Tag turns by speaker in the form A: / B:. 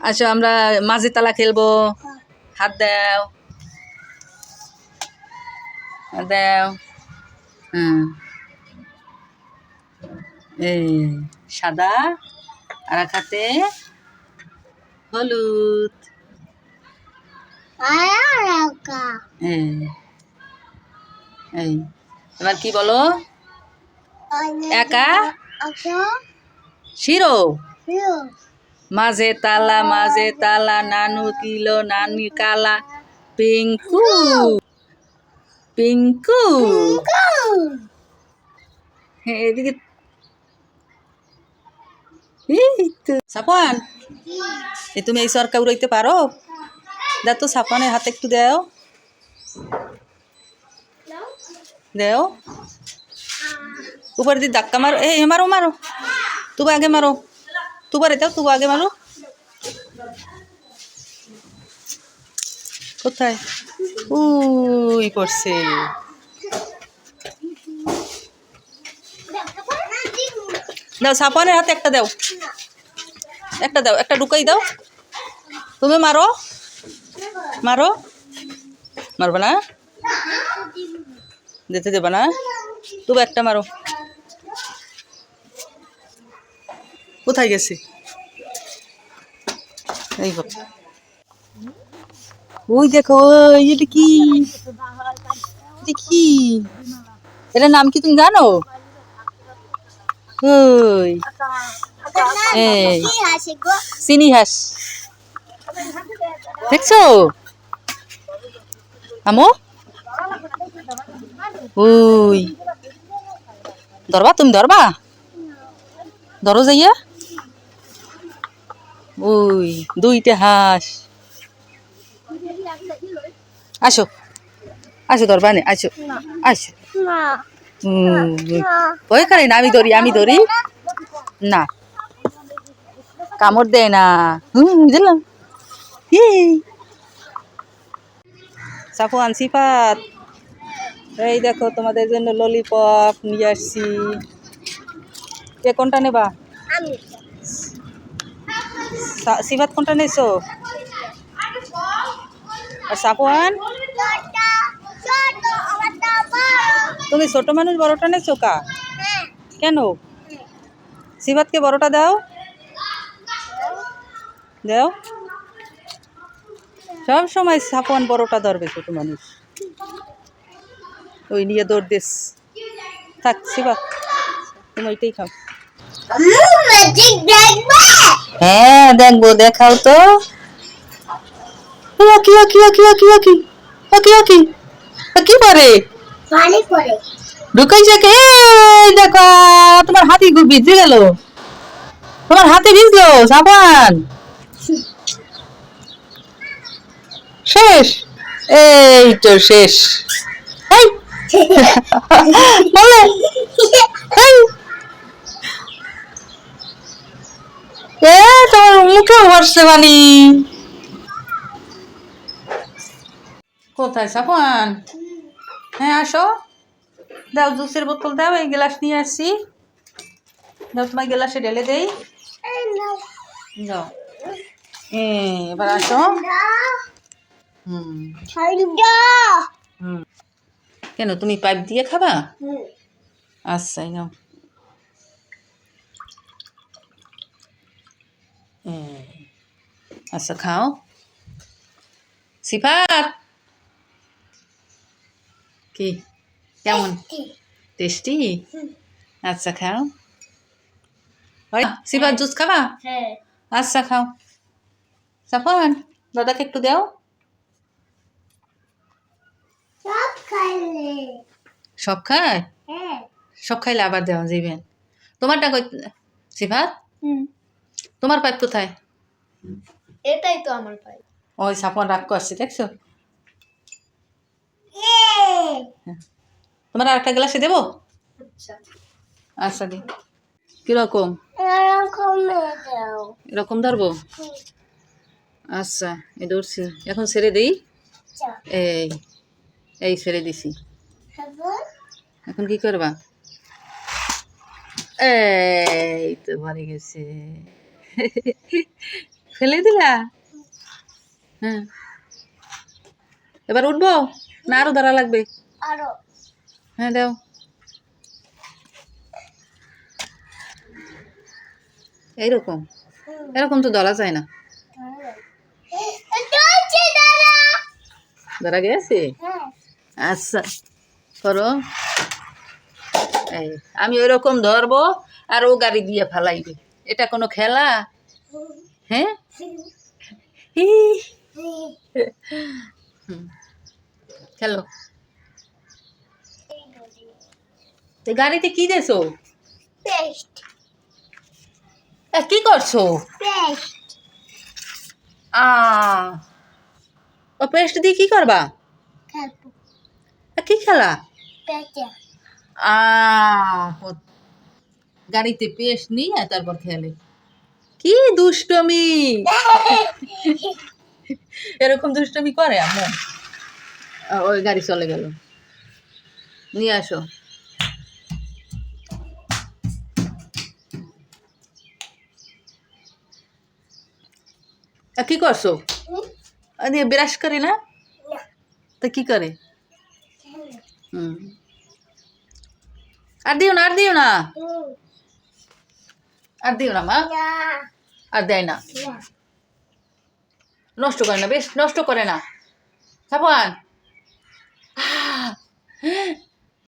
A: আচ্ছা আমরা মাঝে তালা খেলব। হাত দাও। দাও। হুম। এই সাদা আর এক হাতে হলুদ। এই এবার কি বলো? একা? শিরো। মাঝে তালা মাঝে তালা, নানু কিলো, নানি কালা। পিঙ্কু পিঙ্কু। এদিকে সাপান এ তুমি এই সরকার উড়াইতে পারো? দা তো সাপানের হাতে একটু দেও। দেও। উপর দিয়ে ধাক্কা মারো। এ, মারো মারো। তুমি আগে মারো। তুবা দাও তুবা আগে মানু কোথায়? উই করছে। দাও, সাপানের হাতে একটা দাও। একটা দাও, একটা ঢুকাই দাও। তুমি মারো। মারো। মারবে না? যেতে দেবে না? তবু একটা মারো। কোথায় গেছি? এই গো। ওই দেখো এটা কি? এটা কি? এটার নাম কি তুমি জানো? ওই। এই। চিনি দেখছ? আমো? ওই। ধরবা, তুমি ধরবা? ধরো যাইয়া। ওই দুইটা হাঁস। আসো। আসো ধরবা নে আসো। আসো। করে না আমি ধরি আমি ধরি। না। কামড় দেয় না। হুম দিলাম সাফু আনসি পাত এই দেখো তোমাদের জন্য ললিপপ নিয়ে আসছি। কে কোনটা নেবা? সিফাত কোনটা নেছো? আর সাফওয়ান তুমি ছোট মানুষ বড়টা নেছো কা? কেন? সিফাতকে বড়টা দাও। দাও। সব সময় সাফওয়ান বড়টা ধরবে ছোট মানুষ। ওই নিয়ে দৌড় দিস। থাক, সিফাত। তুমি ওইটাই খাও। হ্যাঁ দেখব দেখাও তো। আকি আকি আকি আকি আকি আকি আকি। কি পারে? ঢুকাইছে কে দেখো তোমার হাতি ভিজে গেল। তোমার হাতে ভিজলো সাবান। শেষ। এই তো শেষ। এই। বলে এই। এ তোমার মুখে ভরছে বানি। কোথায় সাপান হ্যাঁ আসো। দাও জুসের বোতল দাও এই গ্লাস নিয়ে আসছি দাও তোমার গ্লাসে ঢেলে দেই। যাও এবার আসো। কেন তুমি পাইপ দিয়ে খাবা? আচ্ছা নাও এই, আচ্ছা খাও সিফাত কি কেমন টেস্টি আচ্ছা খাও সিফাত জুস খাবা আচ্ছা খাও সাফান দাদাকে একটু দাও। সব খায়? সব খাইলে আবার দেওয়া যাবেন তোমারটা কই সিফাত তোমার পাইপ কোথায়?
B: এটাই তো আমার পাই
A: ওই সাপন রাগ করছে দেখছ? তোমার আর একটা গ্লাসে দেবো?
B: আচ্ছা।
A: আচ্ছা দি। কীরকম? এরকম ধরবো? আচ্ছা এ ধরছি। এখন ছেড়ে দিই? এই এই ছেড়ে দিছি। এখন? কি করবা? এই তো ভরে গেছে। ফেলে দিলা? হ্যাঁ। এবার উঠবো? না আরও ধরা লাগবে?
B: আরও।
A: হ্যাঁ দাও। এইরকম। এরকম তো ধরা যায় না। ধরা গেছে? আচ্ছা করো। এই আমি ওইরকম ধরবো আর ও গাড়ি দিয়ে ফালাইবে। এটা কোনো খেলা? হ্যাঁ? তো গাড়িতে কি দেছো
B: পেস্ট।
A: কি করছ? আ ও পেস্ট দিয়ে কি করবা? কি খেলা? আ গাড়িতে পেস্ট নিয়ে তারপর খেলে। কি দুষ্টমি? এরকম দুষ্টমি করে আম্মু? আ, ওই গাড়ি চলে গেল। নিয়ে আসো। কি করছ? ব্রাশ করে না? তা কি করে? হুম। আর দিও না আর দিও না। আর দিও না মা। আর দেয় না। নষ্ট করে না বেশ নষ্ট করে না। সাবান